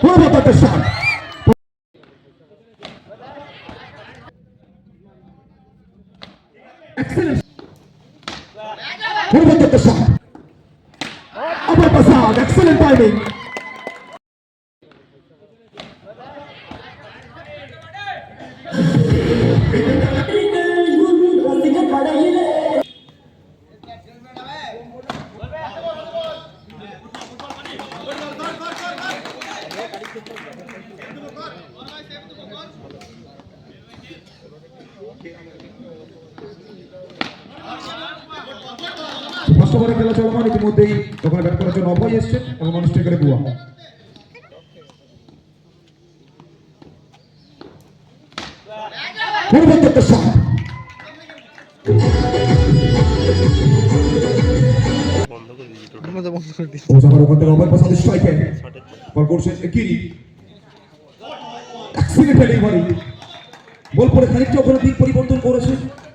পূর্বত একটা shot Excellent. পূর্বত একটা shot আবার প্রসাদ এক্সেলেন্ট টাইমিং ফার্স্ট ওভারে খেলা চলমান ইতিমধ্যেই ওখানে ব্যাট করার জন্য অভয় এসছেন এবং অনুষ্ঠান করে বুয়া করে কিরি করে পরিবর্তন করেছে।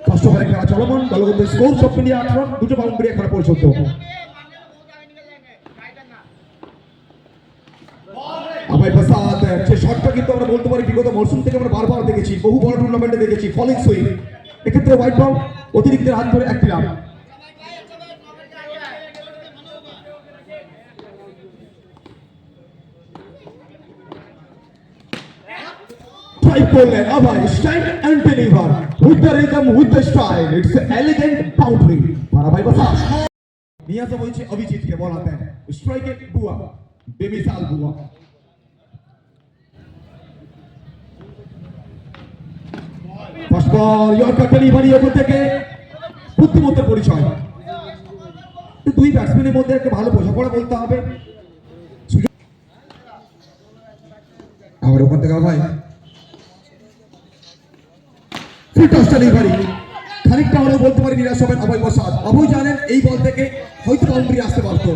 ফার্স্ট করে খেলা চলমান দলগত স্কোর সব মিলিয়ে আট রান দুটো বাউন্ডারি এখানে পর্যন্ত আবাই প্রসাদ যে শটটা কিন্তু আমরা বলতে পারি বিগত মরশুম থেকে আমরা বারবার দেখেছি, বহু বড় টুর্নামেন্টে দেখেছি ফলিং সুইং এক্ষেত্রে হোয়াইট বল অতিরিক্তের হাত ধরে একটি রান ট্রাই করলেন আবার style and deliver with the rhythm with the style it's elegant boundary মারা ভাই বসা নিয়ে তো বলছে অভিজিৎকে স্ট্রাইকে বুয়া বেমিসাল বুয়া। ফার্স্ট বল ইয়র্কার ডেলিভারি ওপর থেকে বুদ্ধিমত্তার পরিচয়। দুই ব্যাটসম্যানের মধ্যে একটা ভালো বোঝাপড়া বলতে হবে। আবার ওখান থেকে ভাই ডেলিভারি খানিকটা আমরা বলতে পারি নিরাশ হবেন অভয় প্রসাদ অভয় জানেন এই বল থেকে হয়তো বাউন্ডারি আসতে পারতো।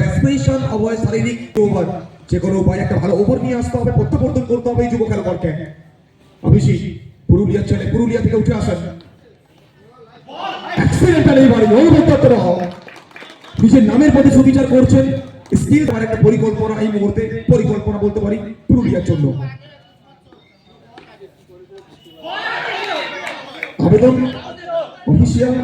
এক্সপ্রেশন অভয় শারীরিক ওভার। যে কোনো উপায়, একটা ভালো ওভার নিয়ে আসতে হবে, প্রত্যাবর্তন করতে হবে এই যুব খেলোয়াড়কে। অভিষেক, পুরুলিয়ার ছেলে, পুরুলিয়া থেকে উঠে আসেন। এক্সিলেন্ট ডেলিভারি অনুভব নিজের নামের প্রতি সুবিচার করছেন। স্কিল তার একটা পরিকল্পনা এই মুহূর্তে, পরিকল্পনা বলতে পারি পুরুলিয়ার জন্য। আবেদন অফিসিয়াল।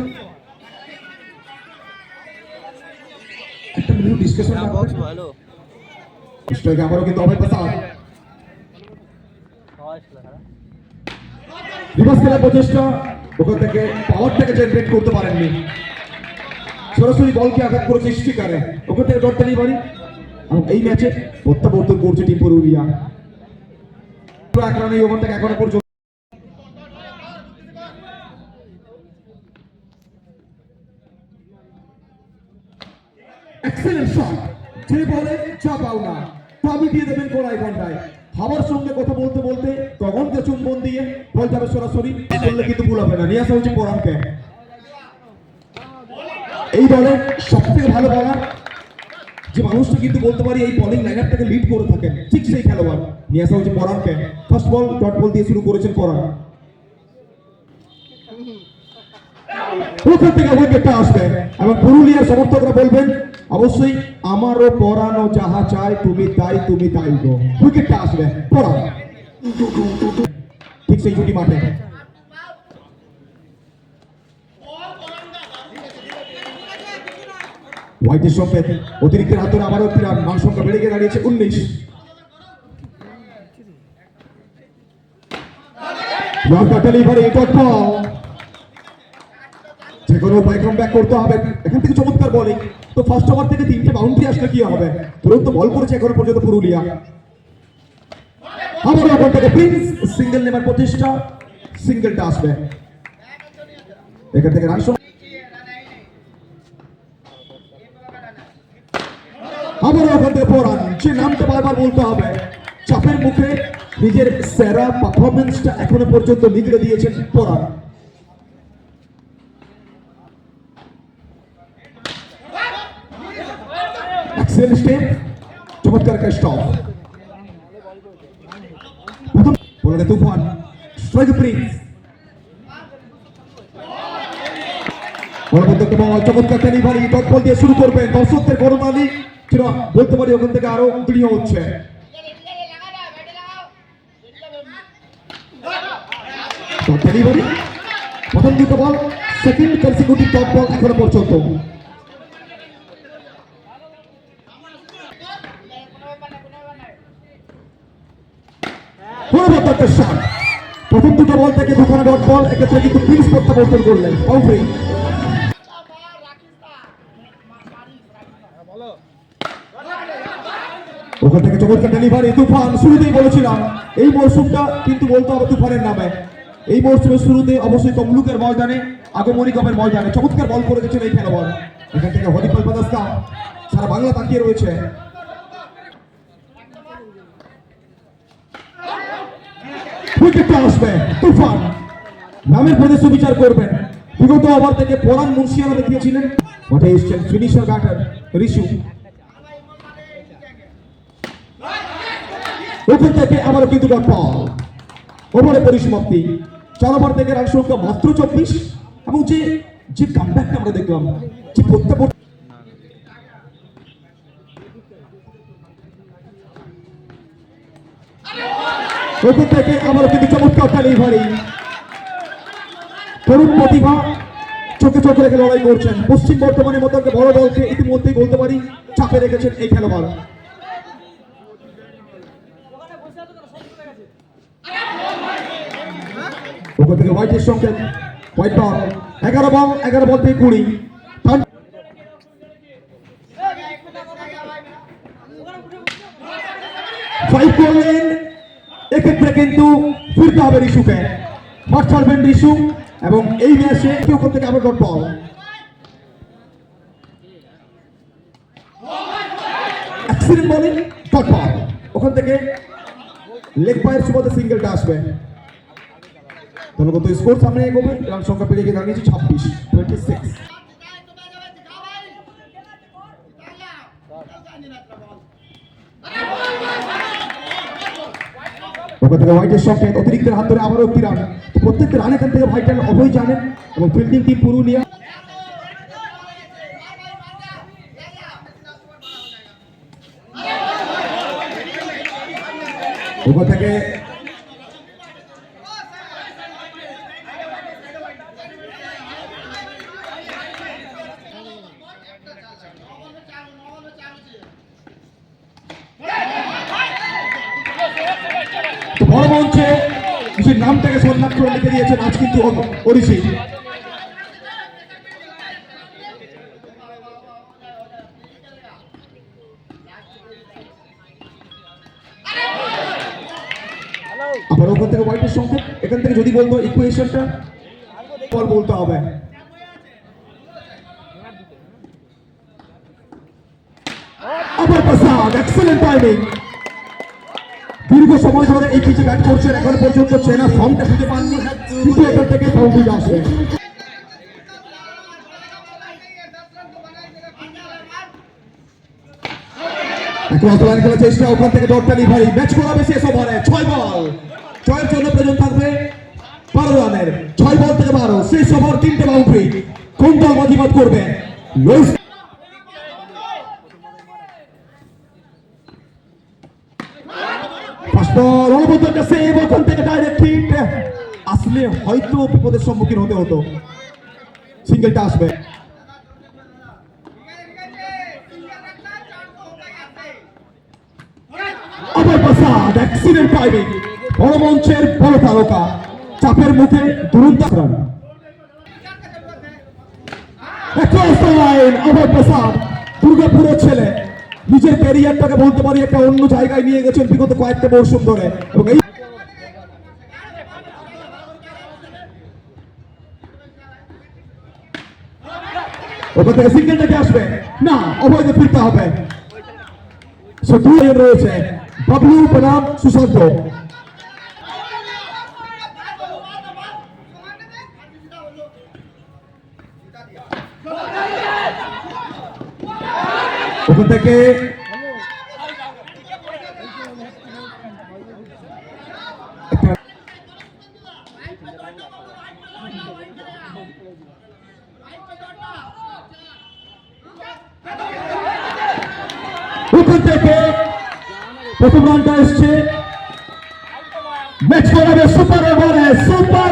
একটা মিনিট ডিসকাশন ভালো। স্ট্রাইক আবারও কিন্তু অভয় প্রসাদ রিভার্স খেলার প্রচেষ্টা ওখান থেকে পাওয়ারটাকে জেনারেট করতে পারেননি। সরাসরি বলকে আঘাত করেছে স্টিকারে। ওখান থেকে ডট ডেলিভারি এবং এই ম্যাচে প্রত্যাবর্তন করছে টিম পুরুলিয়া। পুরো এক রানে ওখান থেকে এখনও পর্যন্ত এক্সেলেন্ট শট যে বলে চা পাও না। তা মিটিয়ে দেবেন কোড়াই ঘন্টায়। হাওয়ার সঙ্গে কথা বলতে বলতে গগনকে চুম্বন দিয়ে বল যাবে সরাসরি বললে কিন্তু ভুল হবে না। নিয়ে আসা হচ্ছে পরানকে এই দলের সব থেকে ভালো বলার যে মানুষটা কিন্তু বলতে পারি এই বলিং লাইনারটাকে লিড করে থাকেন, ঠিক সেই খেলোয়াড়। নিয়ে আসা হচ্ছে পরানকে ফার্স্ট বল ডট বল দিয়ে শুরু করেছেন পরান ওখান থেকে উইকেটটা আসবে। এবং পুরুলিয়ার সমর্থকরা বলবেন, অবশ্যই আমারও পরানো যাহা চাই, তুমি তাই তুমি তাই গো। উইকেটটা আসবে পরান ঠিক সেই জুটি মাঠে। হোয়াইটের সঙ্গে অতিরিক্ত আবারও মান সংখ্যা বেড়ে গিয়ে দাঁড়িয়েছে উনিশ। লঙ্কা যে কোনো ব্যাক করতে হবে। এখান থেকে চমৎকার বলিং তো ফার্স্ট ওভার থেকে তিনটে বাউন্ডারি আসলে কি হবে? বল করেছে এখনও পর্যন্ত পুরুলিয়া। আবার ওখান থেকে প্রিন্স সিঙ্গেল প্রচেষ্টা। সিঙ্গেলটা আসবে। এখান থেকে রান ওখান থেকে পড়ান যে নামটা বারবার বলতে হবে, চাপের মুখে নিজের সেরা পারফরমেন্সটা এখনও পর্যন্ত নিগড়ে দিয়েছেন পড়ান Bola detumpuan. Strike Prince. বল প্রত্যেকটা বল চমৎকার টেনি ভারি ডট বল দিয়ে শুরু করবেন দর্শকদের করোনালি কিনা বলতে পারি ওখান থেকে আরও উদ্রিয় হচ্ছে ডেলিভারি প্রথম দুটো ball second consecutive top ball এখনও পর্যন্ত দুটো বল থেকে দুখানা ডট বল এক্ষেত্রে কিন্তু প্রিন্স প্রত্যাবর্তন করলেন। বাউন্ডারি ওখান থেকে চমৎকার ডেলিভারি তুফান, শুরুতেই বলেছিলাম। এই মরশুমটা কিন্তু বলতে হবে তুফানের নামে। এই মরশুমের শুরুতে অবশ্যই তমলুকের ময়দানে, আগমনী কাপের ময়দানে চমৎকার বল করে গেছেন এই খেলোয়াড়। এখান থেকে হরিপাল পাদাস্কা সারা বাংলা তাকিয়ে রয়েছে। উইকেটটা আসবে? তুফান। করবেন। বিগত ওভার থেকে পরান মুন্সিয়ানা দেখিয়েছিলেন। মাঠে এসছেন ফিনিশার ব্যাটার ওখান থেকে আবারও কিন্তু ওভারে পরিসমাপ্তি। চার ওভার থেকে রান সংখ্যা মাত্র চব্বিশ। এবং যে যে কামব্যাকটা আমরা দেখলাম, যে প্রত্যাবর্তন ওখান থেকে আবারও কিন্তু চমৎকার ডেলিভারি তরুণ প্রতিভা চোখে চোখে রেখে লড়াই করছেন। পশ্চিম বর্ধমানের মতো একটা বড় দলকে ইতিমধ্যেই বলতে পারি, চাপে রেখেছেন এই খেলোয়াড় ওখান থেকে হোয়াইটের সঙ্গে হোয়াইট বল এগারো বল এগারো বল থেকে কুড়ি। কিন্তু ফিরতে হবে রিশুকে মাঠ ছাড়বেন রিশু এবং এই ম্যাচে ওখান থেকে আবার ডট বল বলে ডট বল ওখান থেকে লেগ পায়ের সুবাদে সিঙ্গেলটা আসবে। দলগত স্কোর সামনে এগোবে, রান সংখ্যা পেরিয়ে গিয়ে দাঁড়িয়েছে ছাব্বিশ টোয়েন্টি সিক্স ওখান থেকে হোয়াইটের অতিরিক্ত হাত ধরে আবারও একটি রান প্রত্যেকটা রান এখান থেকে ভাইটাল অভয় জানেন এবং ফিল্ডিং টিম পুরুলিয়া ওখান থেকে তো বড় মঞ্চে নিজের নামটাকে সম্মান করে লিখে দিয়েছেন, আজ কিন্তু আবার ওখান থেকে হোয়াইটের সংকেত, এখান থেকে যদি বলতো ইকুয়েশনটা বল বলতে হবে। আবার প্রসাদ এক্সেলেন্ট টাইমিং দীর্ঘ সময় ধরে এই পিচে ব্যাট করছেন, এখন পর্যন্ত চেনা ফর্মটা খুঁজে পাননি। কিন্তু এখান থেকে বাউন্ডারি আসবে চেষ্টা, ওখান থেকে ডট ডেলিভারি ম্যাচ করাবে শেষ ওভারে, ছয় বল। ছয়ের জন্য প্রয়োজন থাকবে বারো রানের। ছয় বল থেকে বারো, শেষ ওভার তিনটে বাউন্ডারি। কোন দল করবে লুইস ফার্স্ট বল রণবদ্ধর কাছে ওখান থেকে ডাইরেক্ট হিট আসলে হয়তো বিপদের সম্মুখীন হতে হতো। সিঙ্গেলটা আসবে। ছেলে। নিজের ক্যারিয়ারটাকে বলতে পারি, একটা অন্য জায়গায় নিয়ে গেছেন বিগত কয়েকটা মৌসুম ধরে। এবং এই ওখান থেকে সিঙ্গেলটাকে আসবে না অবৈধ ফিরতে হবে সো দুই রয়েছে বাবলু বনাম সুশান্ত ওখান থেকে ওখান থেকে প্রথম রানটা এসছে। ম্যাচ করাবে সুপার ওভারে সুপার